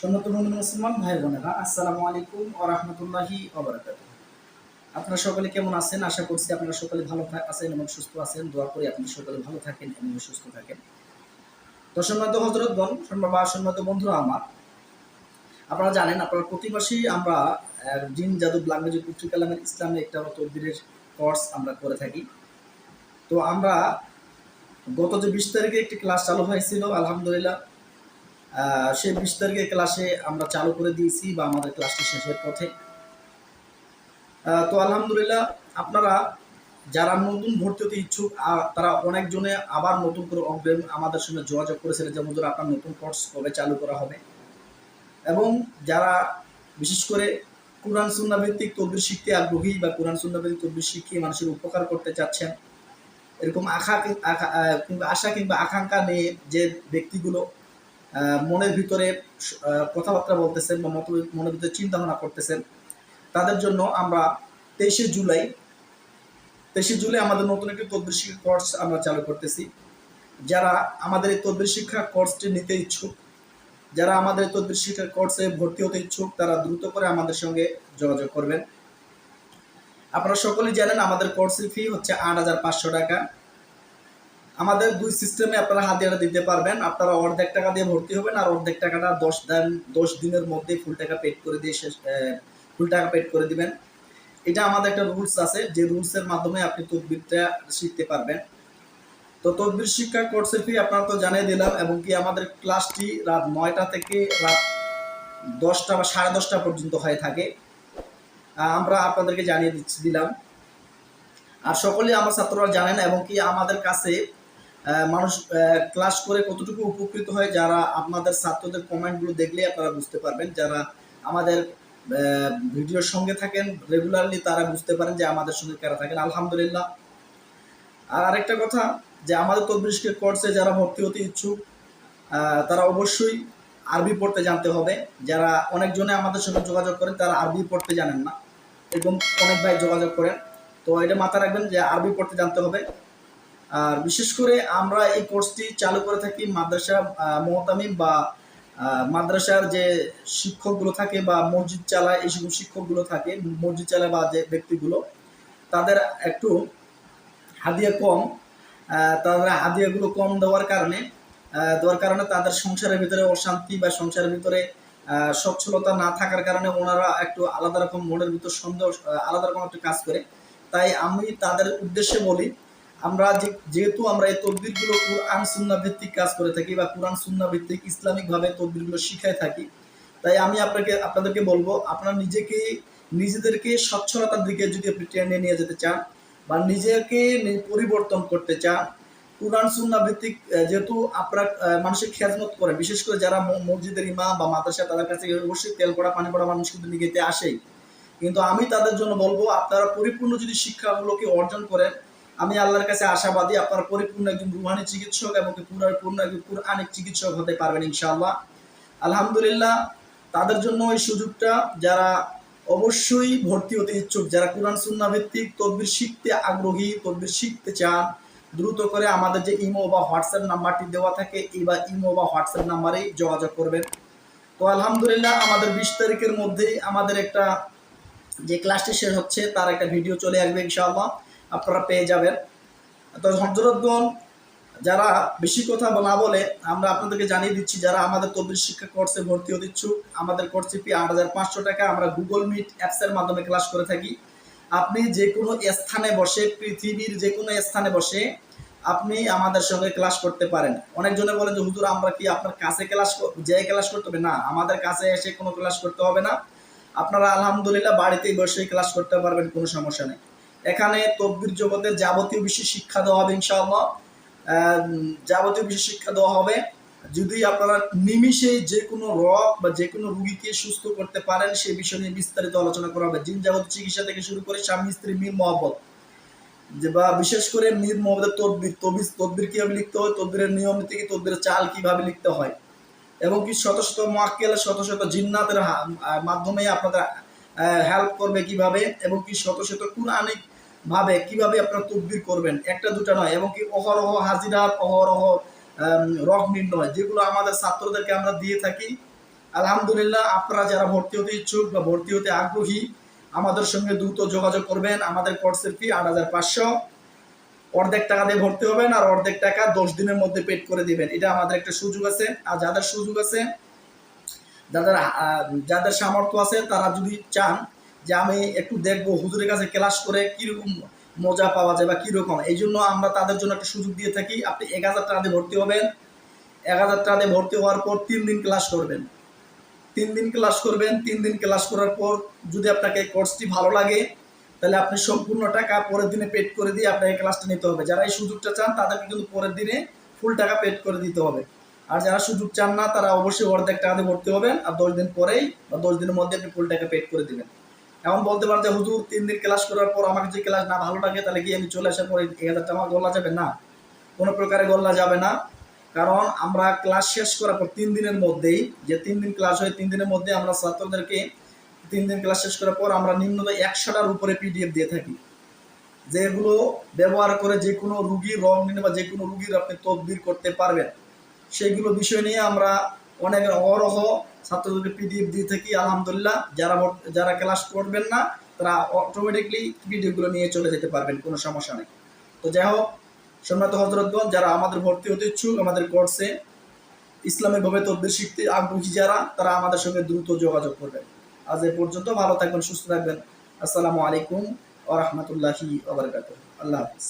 সন্নত বন্ধু মুসলমান ভাই বোনেরা, আসসালামু আলাইকুম ও রহমতুল্লাহি আপনারা সকলে কেমন আছেন? আশা করছি আপনারা সকলে ভালো আছেন এবং সুস্থ আছেন। দোয়া করি আপনারা সকলে ভালো থাকেন এবং সুস্থ থাকেন। তো হজরতগণ সম্মান বা সম্মানিত বন্ধুরা আমার, আপনারা জানেন, আপনারা প্রতি আমরা জিন জাদু ল্যাঙ্গুয়েজ কুফরি ইসলামে একটা তদবিরের কোর্স আমরা করে থাকি। তো আমরা গত যে বিশ তারিখে একটি ক্লাস চালু হয়েছিল, আলহামদুলিল্লাহ সেই বিশ তারিখের ক্লাসে আমরা চালু করে দিয়েছি বা আমাদের ক্লাসটি শেষের পথে। তো আলহামদুলিল্লাহ আপনারা যারা নতুন ভর্তি হতে ইচ্ছুক তারা অনেকজনে আবার নতুন করে অগ্রিম আমাদের সঙ্গে যোগাযোগ করেছিলেন যেমন হুজুর, আপনার নতুন কোর্স কবে চালু করা হবে? এবং যারা বিশেষ করে কোরআন সুন্না ভিত্তিক শিখতে আগ্রহী বা কোরআন সুন্না ভিত্তিক শিখিয়ে মানুষের উপকার করতে চাচ্ছেন, এরকম আশা কিংবা আশা কিংবা আকাঙ্ক্ষা নিয়ে যে ব্যক্তিগুলো মনের ভিতরে কথাবার্তা বলতেছেন বা মত মনের ভিতরে চিন্তা ভাবনা করতেছেন, তাদের জন্য আমরা তেইশে জুলাই তেইশে জুলাই আমাদের নতুন একটি তদবির শিক্ষা কোর্স আমরা চালু করতেছি। যারা আমাদের এই তদবির শিক্ষা কোর্সটি নিতে ইচ্ছুক, যারা আমাদের তদবির শিক্ষা কোর্সে ভর্তি হতে ইচ্ছুক, তারা দ্রুত করে আমাদের সঙ্গে যোগাযোগ করবেন। আপনারা সকলেই জানেন আমাদের কোর্সের ফি হচ্ছে আট হাজার পাঁচশো টাকা। আমাদের দুই সিস্টেমে আপনারা হাতিয়ারা দিতে পারবেন। আপনারা অর্ধেক টাকা দিয়ে ভর্তি হবেন আর অর্ধেক টাকাটা দশ দিন, দশ দিনের মধ্যে ফুল টাকা পেড করে দিয়ে শেষ ফুল টাকা পেড করে দিবেন। এটা আমাদের একটা রুলস আছে, যে রুলসের মাধ্যমে আপনি তদবিরটা শিখতে পারবেন। তো তদবির শিক্ষা কোর্সের ফি আপনারা তো জানিয়ে দিলাম এবং কি আমাদের ক্লাসটি রাত নয়টা থেকে রাত দশটা বা সাড়ে দশটা পর্যন্ত হয়ে থাকে। আমরা আপনাদেরকে জানিয়ে দিচ্ছি, দিলাম। আর সকলেই আমার ছাত্ররা জানেন এবং কি আমাদের কাছে মানুষ ক্লাস করে কতটুকু উপকৃত হয় যারা আপনাদের ছাত্রদের কমেন্টগুলো দেখলে আপনারা বুঝতে পারবেন। যারা আমাদের ভিডিওর সঙ্গে থাকেন রেগুলারলি তারা বুঝতে পারেন যে আমাদের সঙ্গে কারা থাকেন। আলহামদুলিল্লাহ। আর আরেকটা কথা, যে আমাদের তদবিষ্কের কোর্সে যারা ভর্তি হতে ইচ্ছুক তারা অবশ্যই আরবি পড়তে জানতে হবে। যারা অনেকজনে আমাদের সঙ্গে যোগাযোগ করেন, তারা আরবি পড়তে জানেন না। এরকম অনেক ভাই যোগাযোগ করেন। তো এটা মাথায় রাখবেন যে আরবি পড়তে জানতে হবে। আর বিশেষ করে আমরা এই কোর্সটি চালু করে থাকি মাদ্রাসা মোহতামিম বা মাদ্রাসার যে শিক্ষকগুলো থাকে বা মসজিদ চালায়, এই সকল শিক্ষকগুলো থাকে, মসজিদ চালায় বা যে ব্যক্তিগুলো, তাদের একটু হাদিয়া কম তাদের হাদিয়াগুলো কম দেওয়ার কারণে দেওয়ার কারণে তাদের সংসারের ভিতরে অশান্তি বা সংসারের ভিতরে সচ্ছলতা না থাকার কারণে ওনারা একটু আলাদা রকম মনের ভিতর সন্দেহ আলাদা রকম একটা কাজ করে। তাই আমি তাদের উদ্দেশ্যে বলি আমরা যেহেতু আমরা এই তদবিরগুলো কোরআন সুন্না ভিত্তিক কাজ করে থাকি বা কোরআন সুন্না ভিত্তিক ইসলামিকভাবে তদবিরগুলো শিখাই থাকি, তাই আমি আপনাকে, আপনাদেরকে বলব, আপনারা নিজেকে, নিজেদেরকে সচ্ছলতার দিকে যদি আপনি টেনে নিয়ে যেতে চান বা নিজেকে পরিবর্তন করতে চান, কোরআন সুন্না ভিত্তিক যেহেতু আপনার মানুষের খেয়াজমত করে, বিশেষ করে যারা মসজিদের ইমাম বা মাদ্রাসা, তাদের কাছে অবশ্যই তেল পড়া পানি পড়া মানুষ কিন্তু নিগেতে আসেই। কিন্তু আমি তাদের জন্য বলব, আপনারা পরিপূর্ণ যদি শিক্ষাগুলোকে অর্জন করেন আমি আল্লাহর কাছে আশাবাদী, আপনারা পরিপূর্ণ একজন রুহানি চিকিৎসক এবং পূর্ণ একজন কুরআনিক চিকিৎসক হতে পারবেন ইনশাআল্লাহ। আলহামদুলিল্লাহ, তাদের জন্য এই সুযোগটা যারা অবশ্যই ভর্তি হতে ইচ্ছুক, যারা কোরআন সুন্না ভিত্তিক তদবির শিখতে আগ্রহী, তদবির শিখতে চান, দ্রুত করে আমাদের যে ইমো বা হোয়াটসঅ্যাপ নাম্বারটি দেওয়া থাকে, এই বা ইমো বা হোয়াটসঅ্যাপ নাম্বারেই যোগাযোগ করবেন। তো আলহামদুলিল্লাহ, আমাদের বিশ তারিখের মধ্যেই আমাদের একটা যে ক্লাসটি শেষ হচ্ছে, তার একটা ভিডিও চলে আসবে ইনশাআল্লাহ। আপনারা পেয়ে যাবেন। তো হজরতগণ যারা বেশি কথা না বলে, আমরা আপনাদেরকে জানিয়ে দিচ্ছি, যারা আমাদের তদবির শিক্ষা কোর্সে ভর্তি হতে ইচ্ছুক, আমাদের কোর্সে ফি আট হাজার পাঁচশো টাকা, আমরা গুগল মিট অ্যাপসের মাধ্যমে ক্লাস করে থাকি। আপনি যে কোনো স্থানে বসে, পৃথিবীর যে কোনো স্থানে বসে, আপনি আমাদের সঙ্গে ক্লাস করতে পারেন। অনেকজনে বলেন যে, হুজুর, আমরা কি আপনার কাছে ক্লাস যে ক্লাস করতে হবে? না, আমাদের কাছে এসে কোনো ক্লাস করতে হবে না। আপনারা আলহামদুলিল্লাহ বাড়িতেই বসে ক্লাস করতে পারবেন, কোনো সমস্যা নেই। এখানে তদবির জগতের যাবতীয় বিষয় শিক্ষা দেওয়া হবে ইনশাআল্লাহ। যাবতীয় বিষয় শিক্ষা দেওয়া হবে। যদি আপনারা নিমিষে যে কোনো রোগ বা যে কোনো রুগীকে সুস্থ করতে পারেন, সে বিষয় নিয়ে বিস্তারিত আলোচনা করা হবে। জিন যাবত চিকিৎসা থেকে শুরু করে স্বামী, স্ত্রী, মীর, মহব্বত। যে বা বিশেষ করে মীর মোহাম্মদের তদবির, তবিজ, তদবির কীভাবে লিখতে হয়, তদবিরের নিয়ম থেকে তদবিরের চাল কীভাবে লিখতে হয়, এবং কি শত শত মোয়াক্কেল, শত শত জিন্নাতের মাধ্যমে আপনাদের হেল্প করবে কীভাবে, এবং কি শত শত কুরআনিক ভাবে কীভাবে আপনারা তদবির করবেন, একটা, দুটা নয়, এবং কি অহরহ হাজিরাত, অহরহ রক নির্ণয়, যেগুলো আমাদের ছাত্রদেরকে আমরা দিয়ে থাকি। আলহামদুলিল্লাহ, আপনারা যারা ভর্তি হতে ইচ্ছুক বা ভর্তি হতে আগ্রহী, আমাদের সঙ্গে দ্রুত যোগাযোগ করবেন। আমাদের কোর্সের ফি আট হাজার পাঁচশো। অর্ধেক টাকা দিয়ে ভর্তি হবেন আর অর্ধেক টাকা দশ দিনের মধ্যে পেড করে দিবেন। এটা আমাদের একটা সুযোগ আছে। আর যাদের সুযোগ আছে, যাদের যাদের সামর্থ্য আছে, তারা যদি চান যে আমি একটু দেখব হুজুরের কাছে ক্লাস করে কীরকম মজা পাওয়া যায় বা কীরকম। এই জন্য আমরা তাদের জন্য একটা সুযোগ দিয়ে থাকি, আপনি এক হাজার টাকা দিয়ে ভর্তি হবেন। এক হাজার টাকা দিয়ে ভর্তি হওয়ার পর তিন দিন ক্লাস করবেন। তিন দিন ক্লাস করবেন, তিন দিন ক্লাস করার পর যদি আপনাকে কোর্সটি ভালো লাগে, তাহলে আপনি সম্পূর্ণ টাকা পরের দিনে পেড করে দিয়ে আপনাকে ক্লাসটা নিতে হবে। যারা এই সুযোগটা চান, তাদেরকে কিন্তু পরের দিনে ফুল টাকা পেড করে দিতে হবে। আর যারা সুযোগ চান না, তারা অবশ্যই অর্ধেক টাকা দিয়ে ভর্তি হবেন, আর দশ দিন পরেই বা দশ দিনের মধ্যে আপনি ফুল টাকা পেড করে দিবেন। এমন বলতে পারেন যে, হুজুর, তিন দিন ক্লাস করার পর আমাকে যে ক্লাস না ভালো লাগে, তাহলে কি আমি চলে আসার পরে এক হাজার টাকা গল্লা যাবে না। কোনো প্রকারে গল্লা যাবে না। কারণ আমরা ক্লাস শেষ করার পর তিন দিনের মধ্যেই, যে তিন দিন ক্লাস হয়, তিন দিনের মধ্যে আমরা ছাত্রদেরকে তিন দিন ক্লাস শেষ করার পর আমরা নিম্নত একশোটার উপরে পিডিএফ দিয়ে থাকি। যেগুলো ব্যবহার করে যে কোনো রুগীর রং নিয়ে বা যে কোনো রুগীর আপনি তদবির করতে পারবেন। সেইগুলো বিষয় নিয়ে আমরা অনেক অহরহ ছাত্রদেরকে পিডিএফ দিয়ে থাকি, আলহামদুলিল্লাহ। যারা যারা ক্লাস করবেন না, তারা অটোমেটিকলি পিডিএফগুলো নিয়ে চলে যেতে পারবেন, কোনো সমস্যা নেই। তো যাই হোক, সম্মানিত হজরতগঞ্জ যারা আমাদের ভর্তি হতে ইচ্ছুক, আমাদের কোর্সে ইসলামিকভাবে তদবির শিখতে আগ্রহী যারা, তারা আমাদের সঙ্গে দ্রুত যোগাযোগ করবেন। আজ এ পর্যন্ত ভালো থাকবেন, সুস্থ থাকবেন। আসসালামু আলাইকুম ওরহমতুল্লাহি আবরকাত আল্লাহ হাফিজ।